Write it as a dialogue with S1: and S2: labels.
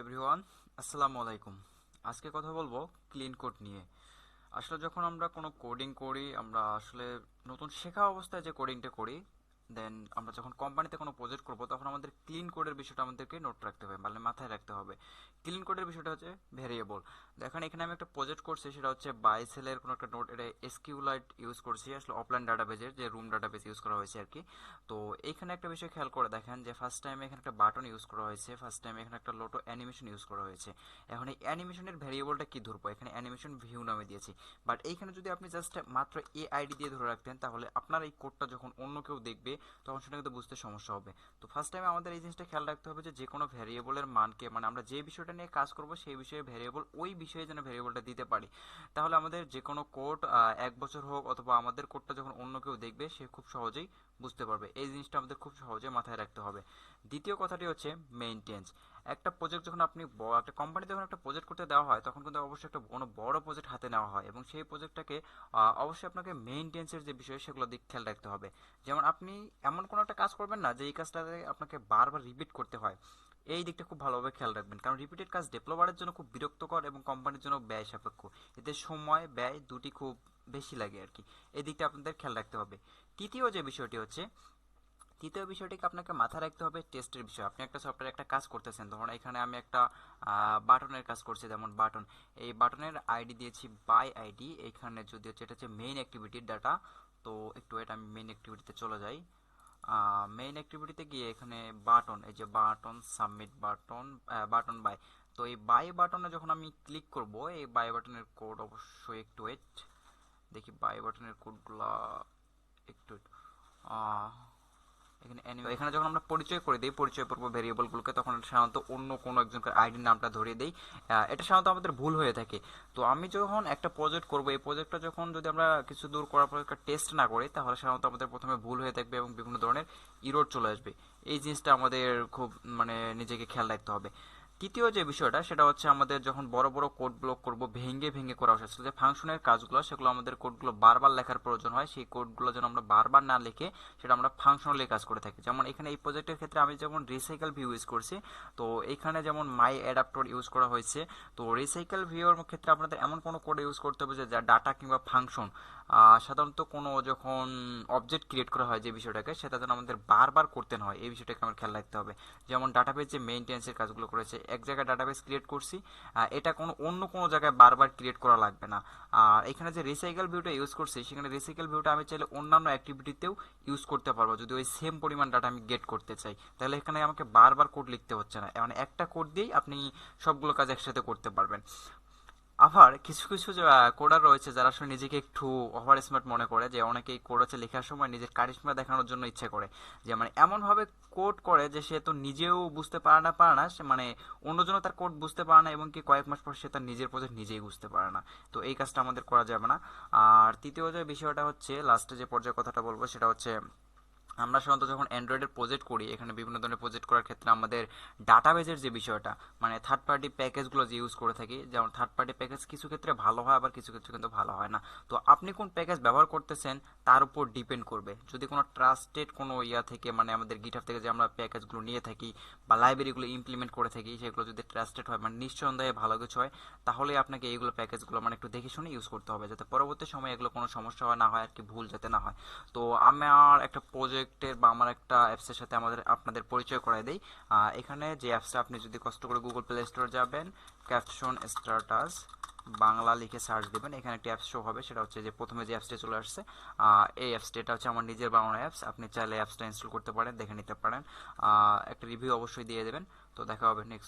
S1: Everyone আসসালামু আলাইকুম আজকে কথা বলব ক্লিন কোড নিয়ে। আসলে যখন আমরা কোনো কোডিং করি, আমরা আসলে নতুন শেখা অবস্থায় যে কোডিংটা করি দেন আমরা যখন কোম্পানিতে কোনো প্রজেক্ট করব, তখন আমাদের ক্লিন কোডের বিষয়টা আমাদেরকে নোট রাখতে হবে মানে মাথায় রাখতে হবে। ক্লিন কোডের বিষয়টা হচ্ছে ভেরিয়েবল দেখেন, এখানে আমি একটা প্রজেক্ট করছি, সেটা হচ্ছে বাইসেলের কোনো একটা নোট এটা এসকিউলাইট ইউজ করছি, আসলে অফলাইন ডাটাবেজের যে রুম ডাটাবেজ ইউজ করা হয়েছে আর কি তো এখানে একটা বিষয় খেয়াল করে দেখেন যে ফার্স্ট টাইম এখানে একটা বাটন ইউজ করা হয়েছে ফার্স্ট টাইম এখানে একটা লোটো অ্যানিমেশন ইউজ করা হয়েছে। এখন এই অ্যানিমেশনের ভেরিয়েবলটা কি ধরবো? এখানে অ্যানিমেশন ভিউ নামে দিয়েছি। বাট এইখানে যদি আপনি জাস্ট মাত্র এ আইডি দিয়ে ধরে রাখতেন, তাহলে আপনার এই কোডটা যখন অন্য কেউ দেখবে, তখন সেটা কিন্তু বুঝতে সমস্যা হবে। তো ফার্স্ট টাইমে আমাদের এই জিনিসটা খেয়াল রাখতে হবে যে যে কোনো ভ্যারিয়েবলের মানকে মানে আমরা যে বিষয়টা নিয়ে কাজ করব, সেই বিষয়ে ভেরিয়েবল ওই বিষয়ে যেন ভ্যারিয়েবলটা দিতে পারি। তাহলে আমাদের যে কোনো কোড এক বছর হোক অথবা আমাদের কোডটা যখন অন্য কেউ দেখবে, সে খুব সহজেই বুঝতে পারবে। এই জিনিসটা আমাদের খুব সহজে মাথায় রাখতে হবে। দ্বিতীয় কথাটি হচ্ছে মেইনটেন্স একটা প্রজেক্ট যখন আপনি একটা কোম্পানিতে যখন একটা প্রজেক্ট করতে দেওয়া হয়, তখন কিন্তু অবশ্যই একটা কোনো বড় প্রজেক্ট হাতে নেওয়া হয় এবং সেই প্রজেক্টটাকে অবশ্যই আপনাকে মেইনটেন্সের যে বিষয় সেগুলো দিক খেয়াল রাখতে হবে। যেমন আপনি এমন কোনো একটা কাজ করবেন না যে এই কাজটাতে আপনাকে বারবার রিপিট করতে হয়। এই দিকটা খুব ভালোভাবে খেয়াল রাখবেন। কারণ রিপিটেড কাজ ডেভেলপারের জন্য খুব বিরক্তকর এবং কোম্পানির জন্য ব্যয় সাপেক্ষ। এতে সময়, ব্যয় দুটি খুব বেশি লাগে আর কি। এই দিকটা আপনাদের খেয়াল রাখতে হবে। তৃতীয় যে বিষয়টি হচ্ছে তৃতীয় বিষয়টিকে আপনাকে মাথায় রাখতে হবে, টেস্টের বিষয়। আপনি একটা সফটওয়্যার একটা কাজ করতেছেন, ধরুন এখানে আমি একটা বাটনের কাজ করছি, যেমন বাটন। এই বাটনের আইডি দিয়েছি, বাই আইডি। এখানে যদি হচ্ছে, এটা হচ্ছে মেইন অ্যাক্টিভিটির ডাটা তো একটু এটা আমি মেইন অ্যাক্টিভিটিতে চলে যাই। মেইন অ্যাক্টিভিটিতে গিয়ে এখানে বাটন, এই যে button submit button button by. তো এই বাই বাটনে যখন আমি ক্লিক করব, এই বাই বাটনের কোড অবশ্যই একটু ওয়েট দেখি বাই বাটনের কোডগুলা একটু এখানে এখানে যখন আমরা পরিচয় করে দিই, পরিচয় পর্ব ভেরিয়েবলগুলোকে তখন সাধারণত অন্য কোনো একজনকে আইডি নামটা ধরিয়ে দিই। এটা সাধারণত আমাদের ভুল হয়ে থাকে। তো আমি যখন একটা প্রজেক্ট করব, এই প্রজেক্টটা যখন যদি আমরা কিছু দূর করার পর একটা টেস্ট না করি, তাহলে সাধারণত আমাদের প্রথমে ভুল হয়ে থাকবে এবং বিভিন্ন ধরনের ইরোড চলে আসবে। এই জিনিসটা আমাদের খুব মানে নিজেকে খেয়াল রাখতে হবে। তৃতীয় যে বিষয়টা, সেটা হচ্ছে আমাদের যখন বড় বড় কোড ব্লক করব, ভেঙে ভেঙে করা উচিত যে ফাংশনের কাজগুলো, সেগুলো আমাদের কোডগুলো বারবার লেখার প্রয়োজন হয়। সেই কোডগুলো যেন আমরা বারবার না লিখে, সেটা আমরা ফাংশনালি কাজ করে থাকি। যেমন এখানে এই প্রজেক্টের ক্ষেত্রে আমি যেমন রিসাইকেল ভিউ ইউজ করছি, তো এখানে যেমন মাই অ্যাডাপ্টর ইউজ করা হয়েছে, তো রিসাইকেল ভিউর ক্ষেত্রে আপনাদের এমন কোনো কোড ইউজ করতে হবে যে, যা ডাটা কিংবা ফাংশন সাধারণত কোনো যখন অবজেক্ট ক্রিয়েট করা হয় যে বিষয়টাকে, সেটা যেন আমাদের বারবার করতে না হয়। এই বিষয়টাকে আমার খেয়াল রাখতে হবে। যেমন ডাটাবেজ যে মেইনটেন্সের কাজগুলো করেছে এক জায়গায় ডাটাবেস ক্রিয়েট করছি এটা কোনো অন্য কোনো জায়গায় বারবার ক্রিয়েট করা লাগবে না। আর এখানে যে রিসাইকেল ভিউটা ইউজ করছি, সেখানে রিসাইকেল ভিউটা আমি চাইলে অন্যান্য অ্যাক্টিভিটিতেও ইউজ করতে পারব, যদি ওই সেম পরিমাণ ডাটা আমি গেট করতে চাই। তাহলে এখানে আমাকে বারবার কোড লিখতে হচ্ছে না। মানে একটা কোড দিয়েই আপনি সবগুলো কাজ একসাথে করতে পারবেন। আবার কিছু কিছু কোডার রয়েছে যারা আসলে নিজেকে একটু ওভার স্মার্ট মনে করে, যে অনেকেই কোড হচ্ছে লেখার সময় নিজের কারিশমা দেখানোর জন্য ইচ্ছে করে। যে মানে এমনভাবে কোড করে যে সে তো নিজেও বুঝতে পারে না পারে না, সে মানে অন্যজনও তার কোড বুঝতে পারে না এবং কি কয়েক মাস পর সে তার নিজের প্রজেক্ট নিজেই বুঝতে পারে না। তো এই কাজটা আমাদের করা যাবে না। আর তৃতীয় যে বিষয়টা হচ্ছে লাস্টে যে পর্যায়ে কথাটা বলব সেটা হচ্ছে আমরা সাধারণত যখন অ্যান্ড্রয়েডের প্রজেক্ট করি, এখানে বিভিন্ন ধরনের প্রজেক্ট করার ক্ষেত্রে আমাদের ডাটাবেজের যে বিষয়টা মানে থার্ড পার্টি প্যাকেজগুলো যে ইউজ করে থাকি, যেমন থার্ড পার্টি প্যাকেজ কিছু ক্ষেত্রে ভালো হয়, আবার কিছু ক্ষেত্রে কিন্তু ভালো হয় না। তো আপনি কোন প্যাকেজ ব্যবহার করতেছেন, তার উপর ডিপেন্ড করবে। যদি কোনো ট্রাস্টেড কোনো ইয়া থেকে মানে আমাদের গিটার থেকে যে আমরা প্যাকেজগুলো নিয়ে থাকি, বা লাইব্রেরিগুলো ইমপ্লিমেন্ট করে থাকি, সেগুলো যদি ট্রাস্টেড হয় মানে নিঃসন্দেহে ভালো কিছু হয় তাহলে আপনাকে এইগুলো প্যাকেজগুলো মানে একটু দেখে শুনে ইউজ করতে হবে, যাতে পরবর্তী সময় এগুলো কোনো সমস্যা হয় না হয়, আর কি ভুল যাতে না হয়। তো আমার একটা প্রজেক্ট প্রজেক্টের বা আমার একটা অ্যাপসের সাথে আমাদের আপনাদের পরিচয় করাই দেই। এখানে যে অ্যাপসটা আপনি যদি কষ্ট করে গুগল প্লে স্টোর যাবেন ক্যাপশন স্টার্টাস বাংলা লিখে সার্চ দেবেন, এখানে একটি অ্যাপস শো হবে, সেটা হচ্ছে যে প্রথমে যে অ্যাপসটা চলে আসছে এই অ্যাপসটা এটা হচ্ছে আমার নিজের বানানো অ্যাপস আপনি চাইলে অ্যাপসটা ইনস্টল করতে পারেন, দেখে নিতে পারেন। একটা রিভিউ অবশ্যই দিয়ে দেবেন। তো দেখা হবে নেক্সট